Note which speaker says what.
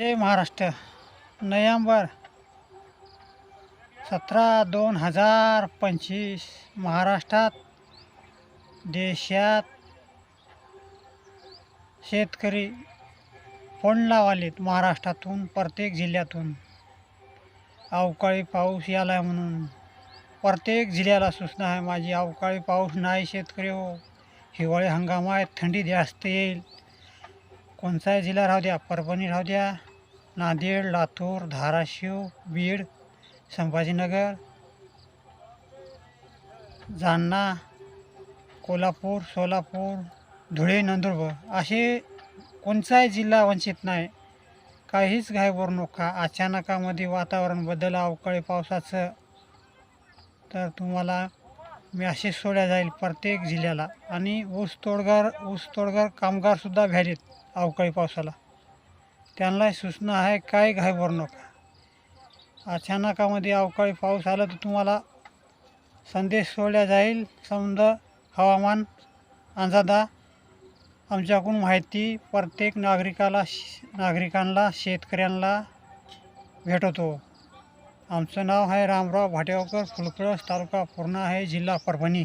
Speaker 1: जय Maharashtra. November सतरा दोन हजार पंचवीस. महाराष्ट्रात देशात शेतकरी फोन लावालेत महाराष्ट्रातून प्रत्येक जिल्ह्यातून. अवकाळी पाऊस याला म्हणून. प्रत्येक जिल्ह्याला सूचना आहे माझी अवकाळी पाऊस नाही शेतकरी हो. हिवाळी हंगाम आहे थंडी जास्त येईल. कोणताही जिल्हा राहू द्या परभणी राहू द्या नांदेड लातूर धाराशिव बीड संभाजीनगर जालना कोल्हापूर सोलापूर धुळे नंदुरबार असे कोणताही जिल्हा वंचित नाही. काहीच घाई नका. अचानकामध्ये वातावरण बदल अवकाळी पावसाचं. तर तुम्हाला मॅसेज सोडल्या जाईल प्रत्येक जिल्ह्याला. आणि ऊस तोडगार ऊस तोडगार कामगारसुद्धा भ्यालेत अवकाळी पावसाला. त्यांना सूचना आहे काय घाई नका. अचानकामध्ये अवकाळी पाऊस आला तर तुम्हाला संदेश सोडल्या जाईल. समजा हवामान अंदाजा आमच्याकडून माहिती प्रत्येक नागरिकाला श- नागरिकांना शेतकऱ्यांना भेटवतो आमचं नाव आहे रामराव भाटेगावकर फुलक्रस तालुका पूर्णा आहे जिल्हा परभणी.